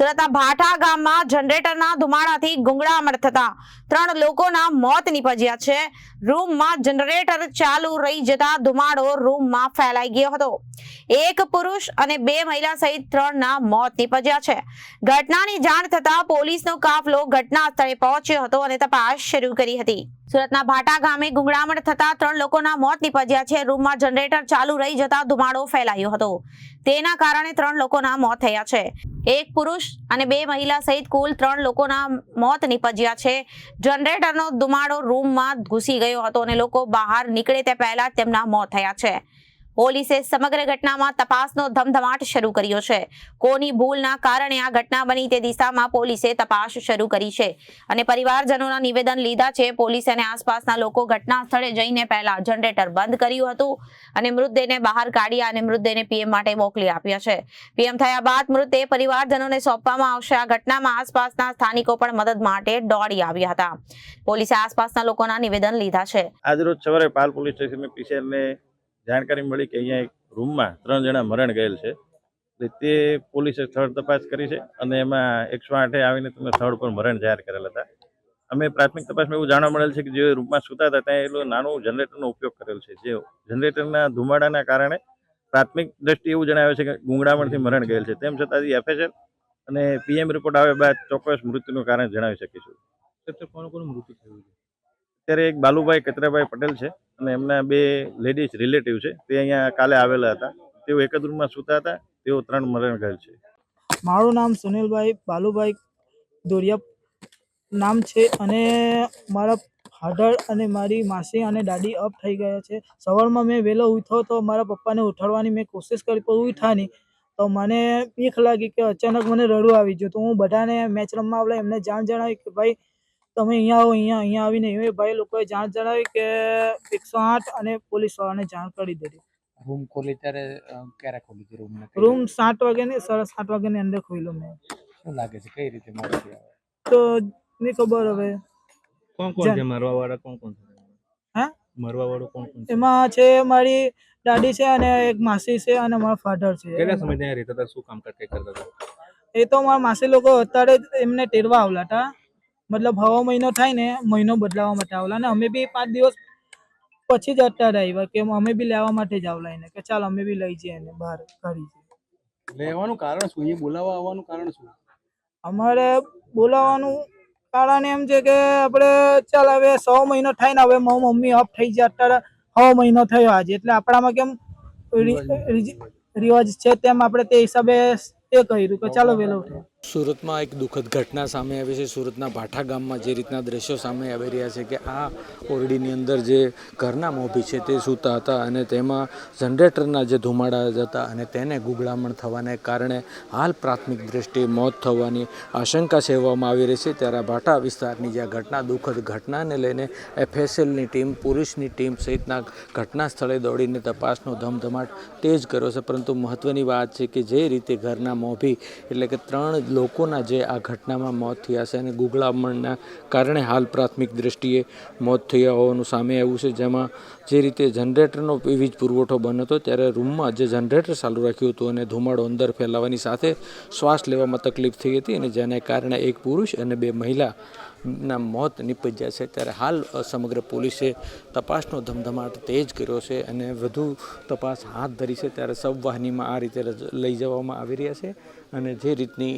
સુરતના ભાઠા ગામમાં જનરેટરના ધુમાડાથી ગુંગળામણ થતા ત્રણ લોકોના મોત નીપજ્યા છે. રૂમમાં જનરેટર ચાલુ રહી જતા ધુમાડો રૂમમાં ફેલાઈ ગયો હતો. એક પુરુષ અને બે મહિલા સહિત ત્રણના મોત નીપજ્યા છે. ઘટનાની જાણ થતા પોલીસનો કાફલો ઘટના સ્થળે પહોંચ્યો હતો અને તપાસ શરૂ કરી હતી. સુરતના ભાટા ગામે ગુંગળામણ થતા ત્રણ લોકોના મોત નીપજ્યા છે. રૂમમાં જનરેટર ચાલુ રહી જતા ધુમાડો ફેલાયો હતો. તેના કારણે ત્રણ લોકોના મોત થયા છે. એક પુરુષ અને બે મહિલા સહિત કુલ ત્રણ લોકોના મોત નીપજ્યા છે. જનરેટરનો ધુમાડો રૂમમાં ઘૂસી ગયો હતો અને લોકો બહાર નીકળે તે પહેલા તેમના મોત થયા છે. પોલીસે સમગ્ર ઘટનામાં તપાસનો ધમધમાટ શરૂ કર્યો છે. કોની ભૂલના કારણે આ ઘટના બની તે દિશામાં પોલીસે તપાસ શરૂ કરી છે. અને પરિવારજનોના નિવેદન લીધા છે, પોલીસ અને આસપાસના લોકો ઘટના સ્થળે જઈને પહેલા જનરેટર બંધ કર્યું હતું અને મૃતદેહને બહાર કાઢ્યા અને મૃતદેહને પીએમ માટે મોકલી આપ્યા છે. પીએમ થયા બાદ મૃતદેહ પરિવારજનોને સોંપવામાં આવશે. આ ઘટનામાં આસપાસના સ્થાનિકો પણ મદદ માટે દોડી આવ્યા હતા. પોલીસે આસપાસના લોકોના નિવેદન લીધા છે. આજરોજ સવારે પાલ પોલીસ સ્ટેશનમાં પીસીઆરને જાણકારી મળી કે અહીંયા એક રૂમમાં ત્રણ જણા મરણ ગયેલ છે. એટલે તે પોલીસે સ્થળ તપાસ કરી છે અને એમાં એકસો આઠે આવીને તમે સ્થળ પર મરણ જાહેર કરેલ હતા. અમે પ્રાથમિક તપાસમાં એવું જાણવા મળેલ છે કે જે રૂમમાં સૂતા હતા ત્યાં એટલું નાનું જનરેટરનો ઉપયોગ કરેલ છે. જે જનરેટરના ધુમાડાના કારણે પ્રાથમિક દ્રષ્ટિએ એવું જણાવે છે કે ગુંગળામણથી મરણ ગયેલ છે. તેમ છતાં એફએસએલ અને પીએમ રિપોર્ટ આવ્યા બાદ ચોક્કસ મૃત્યુનું કારણ જણાવી શકીશું. કોણ કોણ મૃત્યુ થયું છે? અત્યારે એક બાલુભાઈ કતરાભાઈ પટેલ છે. અને એમના બે લેડીઝ રિલેટિવ છે, તે અહીંયા કાલે આવેલા હતા. તેઓ એક જ રૂમમાં સૂતા હતા, તેઓ ત્રણ મરણ ગયેલ છે. મારું નામ સુનિલભાઈ બાલુભાઈ દોરિયા નામ છે અને મારા ફાધર અને મારી માસી અને દાદી અપ થઈ ગયા છે. સવારમાં મેં વહેલો ઉઠો તો મારા પપ્પાને ઉઠાડવાની મેં કોશિશ કરી, પણ ઉઠાની તો મને બીક લાગી કે અચાનક મને રડવું આવી ગયું. તો હું બધાને મેચ રમવા આવલા, એમને જાણ જણાવી કે ભાઈ તમે અહીંયા આવો અહીંયા અહીંયા આવીને એ ભાઈ લોકોએ જાણ જણાવી કે એકસો આઠ અને પોલીસ વાળાને જાણ કરી દીધી. રૂમ ખોલી ત્યારે ક્યારે ખોલી હતી રૂમ રૂમ સાત વાગ્યાની સાડા સાત વાગે ની અંદર ખોલ્યો મેં. શું લાગે છે કઈ રીતે મારી તો નહીં ખબર હવે. કોણ કોણ છે? મરવા વાળા કોણ કોણ છે? હા? મરવા વાળું કોણ કોણ એમાં છે મારી દાદી છે અને એક માસી છે અને મારા ફાધર છે. કેટલા સમય ત્યાં રહેતા હતા? શું કામ કરતા કરતા હતા? એ તો મારા માસી લોકો અત્યારે જ એમને ટેરવા આવલા હતા. મતલબ હવા મહિનો થાય ને મહિનો બદલાવા માટે આવલા. ને અમે બી પાંચ દિવસ પછી જ અત્યારે આવ્યા કે અમે બી લેવા માટે જ આવલા એને કે ચાલ અમે બી લઈ જઈએ એને બહાર કરી લેવાનું કારણ શું? એ બોલાવવા આવવાનું કારણ શું? અમારે બોલાવવાનું કારણ એમ છે કે આપણે ચાલ હવે સો મહિનો થાય ને હવે મારી મમ્મી અપ થઈ જાય અત્યારે સો મહિનો થયો આજે. એટલે આપણામાં કેમ રિવાજ. છે તેમ આપણે તે હિસાબે તે કર્યું કે ચાલો ઉઠો સુરતમાં એક દુઃખદ ઘટના સામે આવી છે. સુરતના ભાઠા ગામમાં જે રીતના દ્રશ્યો સામે આવી રહ્યા છે કે આ ઓરડીની અંદર જે ઘરના મોભી છે તે સૂતા હતા અને તેમાં જનરેટરના જે ધુમાડા હતા અને તેને ગુગળામણ થવાને કારણે હાલ પ્રાથમિક દ્રષ્ટિએ મોત થવાની આશંકા સેવવામાં આવી રહી છે. ત્યારે ભાઠા વિસ્તારની જે ઘટના, દુઃખદ ઘટનાને લઈને એફએસએલની ટીમ, પોલીસની ટીમ સહિતના ઘટના સ્થળે દોડીને તપાસનો ધમધમાટ તેજ કર્યો છે. પરંતુ મહત્ત્વની વાત છે કે જે રીતે ઘરના મોભી એટલે કે ત્રણ લોકોના જે આ ઘટનામાં મોત થયા છે અને ગુગળામણના કારણે હાલ પ્રાથમિક દ્રષ્ટિએ મોત થયા હોવાનું સામે આવ્યું છે, જેમાં જે રીતે જનરેટરનો વીજ પુરવઠો બંધ હતો, ત્યારે રૂમમાં જે જનરેટર ચાલુ રાખ્યું હતું અને ધુમાડો અંદર ફેલાવાની સાથે શ્વાસ લેવામાં તકલીફ થઈ હતી અને જેને કારણે એક પુરુષ અને બે મહિલા ના મોત નીપજ્યા છે ત્યારે હાલ સમગ્ર પોલીસે તપાસનો ધમધમાટ તેજ કર્યો છે અને વધુ તપાસ હાથ ધરી છે ત્યારે સબવાહિનીમાં આ રીતે લઈ જવામાં આવી રહ્યા છે અને જે રીતની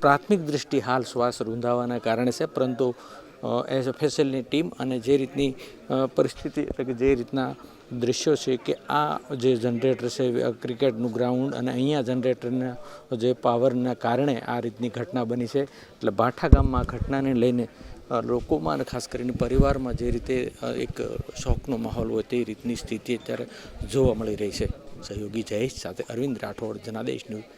પ્રાથમિક દૃષ્ટિ હાલ શ્વાસ રૂંધાવાના કારણે છે, પરંતુ એઝ અ ફેસલની ટીમ અને જે રીતની પરિસ્થિતિ એટલે કે જે રીતના દૃશ્યો છે કે આ જે જનરેટર છે ક્રિકેટનું ગ્રાઉન્ડ અને અહીંયા જનરેટરના જે પાવરના કારણે આ રીતની ઘટના બની છે. એટલે ભાઠા ગામમાં આ ઘટનાને લઈને લોકોમાં અને ખાસ કરીને પરિવારમાં જે રીતે એક શોકનો માહોલ હોય તે રીતની સ્થિતિ અત્યારે જોવા મળી રહી છે. સહયોગી જયેશ સાથે અરવિંદ રાઠોડ, જનાદેશ ન્યૂઝ.